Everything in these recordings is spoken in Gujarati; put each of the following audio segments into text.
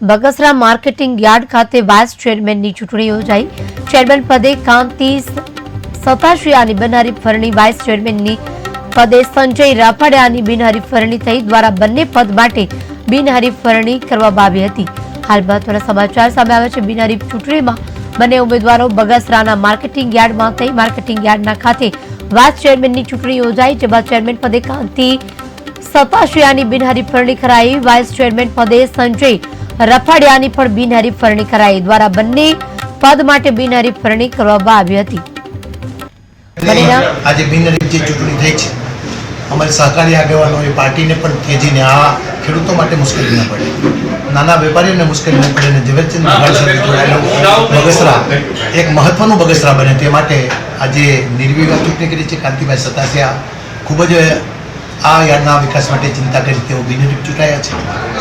બગસરા માર્કેટિંગ યાર્ડ ખાતે વાઇસ ચેરમેનની ચૂંટણી યોજાઈ. ચેરમેન પદે કાંતિ સતાશિયાની બિનહરીફ ફરણી, વાઇસ ચેરમેનની પદે સંજય રાફાડિયાની બિનહરીફ ફરણી થઈ દ્વારા બંને પદ માટે બિનહરીફ ફરણી કરવામાં આવી હતી. હાલ મહત્વના સમાચાર સામે આવે છે. બિનહરીફ ચૂંટણીમાં બંને ઉમેદવારો બગસરાના માર્કેટિંગ યાર્ડમાં થઈ. માર્કેટિંગ યાર્ડના ખાતે વાઇસ ચેરમેનની ચૂંટણી યોજાઈ, જેમાં ચેરમેન પદે કાંતિ સતાશિયાની બિનહરીફ ફરણી કરાઈ. વાઇસ ચેરમેન પદે સંજય રફાડિયાની પણ બિનહરીફ ફરણી કરાઈ. દ્વારા બંને પદ માટે બિનહરીફ ફરણી કરવામાં આવી હતી. આજે બિનહરીફ જે ચૂંટણી થઈ છે અમારી સહકારી આગેવાનોએ પાર્ટીને પણ તેજીને આ ખેડૂતો માટે મુશ્કેલી ન પડે. નાના વેપારીઓને મુશ્કેલી ન પડે અને ઝવેરચંદ મેઘાણી સાથે જોડાયેલું બગસરા એક મહત્વનું બગસરા બને તે માટે આજે નિર્વિવાદ ચૂંટણી કરી છે. કાંતિભાઈ સતાસિયા ખૂબ જ આ યાર્ડના વિકાસ માટે ચિંતા કરી તેઓ બિનહરીફ ચૂંટાયા છે.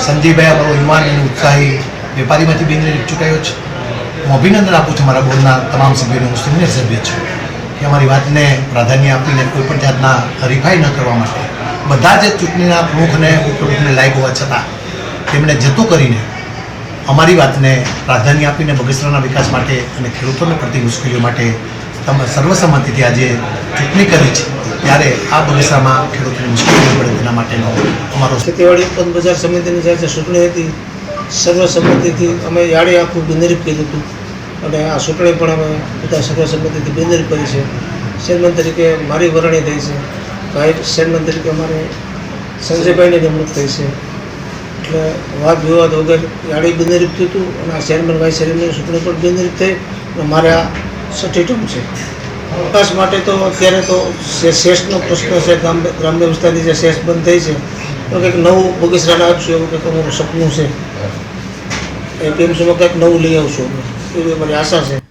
સંજયભાઈ, અમારો યુવાન અને ઉત્સાહી વેપારીમાંથી બિનહરીફ ચૂંટાયો છે. હું અભિનંદન આપું છું મારા બોર્ડના તમામ સભ્યોને, હું સિનિયર સભ્ય છું. કે અમારી વાતને પ્રાધાન્ય આપીને કોઈ પણ જાતના હરીફાઈ ન કરવા માટે. બધા જ ચૂંટણીના પ્રમુખને ઉપપ્રમુખને લાયક હોવા છતાં તેમણે જતો કરીને અમારી વાતને પ્રાધાન્ય આપીને બગસરાના વિકાસ માટે અને ખેડૂતોને પડતી મુશ્કેલીઓ માટે તમે સર્વસંમતિથી આજે ચૂંટણી કરી છે. ત્યારે આ બગીચામાં ખેડૂતોની મુશ્કેલી પડે તેના માટેનો અમારો ખેતીવાડી ઉત્પન્ન બજાર સમિતિની જ્યારે ચૂંટણી હતી સર્વસંમતિથી અમે યાડે આખું બિંદરીપ કર્યું હતું. અને આ ચૂંટણી પણ અમે બધા સર્વસંમતિથી બિંદરીપ કરી છે. ચેરમેન તરીકે મારી વરણી થઈ છે. ભાઈ ચેરમેન તરીકે અમારે સંજયભાઈની નિમણૂક થઈ છે. એટલે વાદ વિવાદ વગર યાડી બિંદરીપ થયું હતું અને આ ચેરમેન, વાઇસ ચેરમેનની ચૂંટણી પણ બિંદરીપ થઈ. અને મારે આ છઠ્ઠી ટર્મ છે. વિકાસ માટે તો અત્યારે તો શેષનો પ્રશ્ન છે ગ્રામ ગ્રામ્ય વિસ્તારની જે શેષ બંધ થઈ છે તો કંઈક નવું બગીચરાને આપશું એવું કંઈક અમારું સપનું છે. એ ટીમ કંઈક નવું લઈ આવશું. એવી અમારી આશા છે.